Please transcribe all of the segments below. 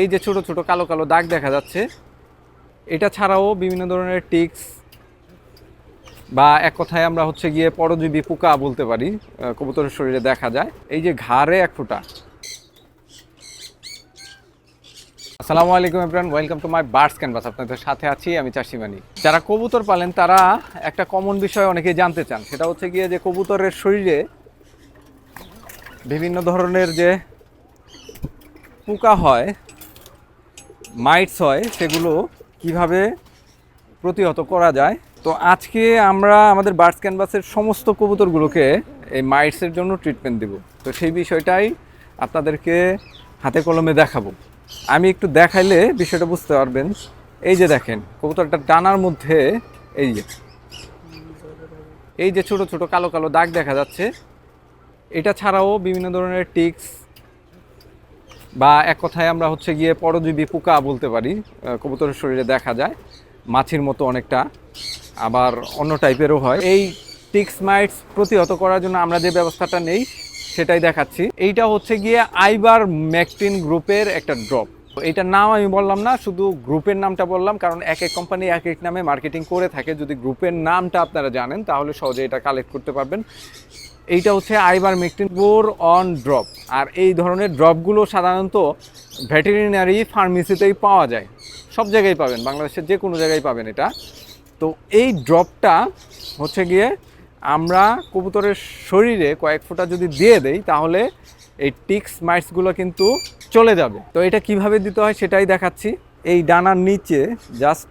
এই যে ছোট ছোট কালো কালো দাগ দেখা যাচ্ছে, এটা ছাড়াও বিভিন্ন ধরনের টিক্স বা এক কথায় আমরা হচ্ছে গিয়ে পরজীবী পোকা বলতে পারি কবুতরের শরীরে দেখা যায়। এই যে ঘাড়ে এক ফোঁটা। আসসালামু আলাইকুম everyone welcome to my birds canvas আপনাদের সাথে আছি আমি চাষিমানি যারা কবুতর পালেন, তারা একটা কমন বিষয় অনেকেই জানতে চান। সেটা হচ্ছে গিয়ে যে কবুতরের শরীরে বিভিন্ন ধরনের যে পোকা হয় মাইটস হয়, সেগুলো কীভাবে প্রতিহত করা যায়। তো আজকে আমরা আমাদের বার্ডস ক্যানভাসের সমস্ত কবুতরগুলোকে এই মাইটসের জন্য ট্রিটমেন্ট দেব। তো সেই বিষয়টাই আপনাদেরকে হাতে কলমে দেখাবো। আমি একটু দেখাইলে বিষয়টা বুঝতে পারবেন। এই যে দেখেন কবুতরটা ডানার মধ্যে এই যে এই যে ছোট ছোট কালো কালো দাগ দেখা যাচ্ছে। এটা ছাড়াও বিভিন্ন ধরনের টিক্স বা এক কথায় আমরা হচ্ছে গিয়ে পরজীবী পোকা বলতে পারি কবুতরের শরীরে দেখা যায়, মাছির মতো অনেকটা, আবার অন্য টাইপেরও হয়। এই টিক্স মাইটস প্রতিহত করার জন্য আমরা যে ব্যবস্থাটা নেই, সেটাই দেখাচ্ছি। এইটা হচ্ছে গিয়ে আইবার ম্যাকটিন গ্রুপের একটা ড্রপ। এইটার নাম আমি বললাম না, শুধু গ্রুপের নামটা বললাম, কারণ এক এক কোম্পানি এক এক নামে মার্কেটিং করে থাকে। যদি গ্রুপের নামটা আপনারা জানেন, তাহলে সহজে এটা কালেক্ট করতে পারবেন। এইটা হচ্ছে আইবার মেকটিন বোর অন ড্রপ। আর এই ধরনের ড্রপগুলো সাধারণত ভেটেরিনারি ফার্মেসিতেই পাওয়া যায়। সব জায়গায় পাবেন, বাংলাদেশের যে কোনো জায়গায় পাবেন এটা। তো এই ড্রপটা হচ্ছে গিয়ে আমরা কবুতরের শরীরে কয়েক ফোঁটা যদি দিয়ে দেই, তাহলে এই টিক্স মাইটসগুলো কিন্তু চলে যাবে। তো এটা কীভাবে দিতে হয় সেটাই দেখাচ্ছি। এই ডানার নিচে জাস্ট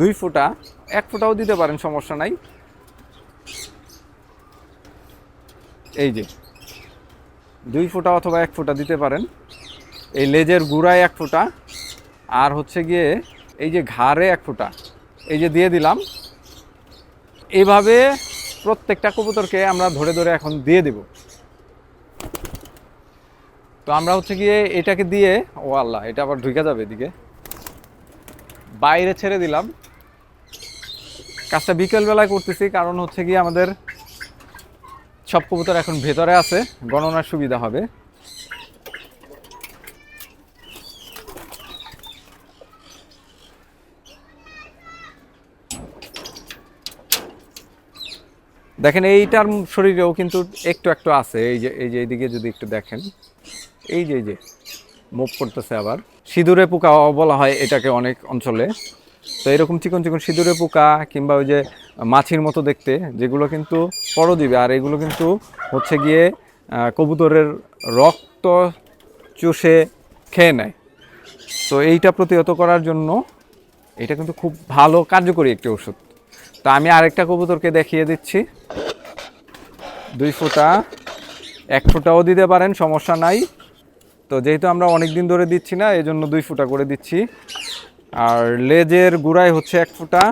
দুই ফোঁটা, এক ফোঁটাও দিতে পারেন, সমস্যা নাই। এই যে, দুই ফোঁটা অথবা এক ফোঁটা দিতে পারেন। এই লেজের গুড়ায় এক ফোঁটা, আর হচ্ছে গিয়ে এই যে ঘাড়ে এক ফোঁটা। এই যে দিয়ে দিলাম। এইভাবে প্রত্যেকটা কবুতরকে আমরা ধরে ধরে এখন দিয়ে দেব। তো আমরা হচ্ছে গিয়ে এটাকে দিয়ে, ও আল্লাহ, এটা আবার ঢুকে যাবে এদিকে। বাইরে ছেড়ে দিলাম। কাজটা বিকেলবেলায় করতেছি, কারণ হচ্ছে গিয়ে আমাদের সব কবুতর এখন ভেতরে আছে, গণনার সুবিধা হবে। দেখেন, এইটার শরীরেও কিন্তু একটু একটু আছে, এই যে এই যে, এইদিকে যদি একটু দেখেন, এই যে এই যে মুভ করতেছে আবার। সিঁদুরে পোকা বলা হয় এটাকে অনেক অঞ্চলে। তো এরকম চিকন চিকন সিঁদুরে পোকা কিংবা ওই যে মাছির মতো দেখতে, যেগুলো কিন্তু পরজীবী। আর এগুলো কিন্তু হচ্ছে গিয়ে কবুতরের রক্ত চুষে খেয়ে নেয়। তো এইটা প্রতিহত করার জন্য এটা কিন্তু খুব ভালো কার্যকরী একটি ওষুধ। তো আমি আরেকটা কবুতরকে দেখিয়ে দিচ্ছি। দুই ফোঁটা, এক ফোঁটাও দিতে পারেন, সমস্যা নাই। তো যেহেতু আমরা অনেক দিন ধরে দিচ্ছি না এই জন্য দুই ফোঁটা করে দিচ্ছি। আর লেজের গুড়ায় হচ্ছে এক ফোঁটা,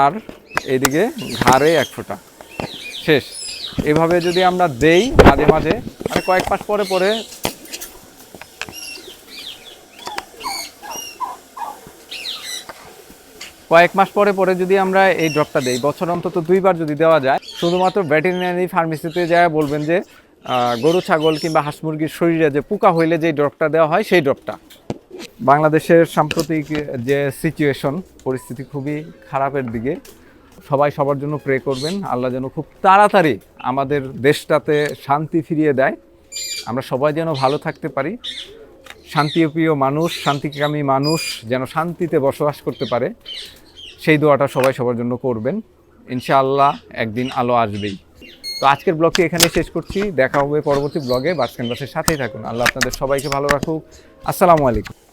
আর এইদিকে ঘাড়ে এক ফোঁটা। শেষ। এভাবে যদি আমরা দেই মাঝে মাঝে মানে কয়েক মাস পরে পরে, কয়েক মাস পরে পরে যদি আমরা এই ড্রপটা দেই, বছর অন্তত দুইবার যদি দেওয়া যায়, শুধুমাত্র ভেটেরিনারি ফার্মেসিতে যায় বলবেন যে গরু, ছাগল কিংবা হাঁস মুরগির শরীরে যে পোকা হইলে যে ড্রপটা দেওয়া হয়, সেই ড্রপটা। বাংলাদেশের সাম্প্রতিক যে সিচুয়েশন পরিস্থিতি খুবই খারাপের দিকে। সবাই সবার জন্য প্রে করবেন। আল্লাহ যেন খুব তাড়াতাড়ি আমাদের দেশটাতে শান্তি ফিরিয়ে দেয়। আমরা সবাই যেন ভালো থাকতে পারি। শান্তিপ্রিয় মানুষ, শান্তিকামী মানুষ যেন শান্তিতে বসবাস করতে পারে। সেই দোয়াটা সবাই সবার জন্য করবেন। ইনশাআল্লাহ একদিন আলো আসবেই। তো আজকের ব্লগটি এখানে শেষ করছি। দেখা হবে পরবর্তী ব্লগে। বাস ক্যানভাসের সাথেই থাকুন। আল্লাহ আপনাদের সবাইকে ভালো রাখুক। আসসালামু আলাইকুম।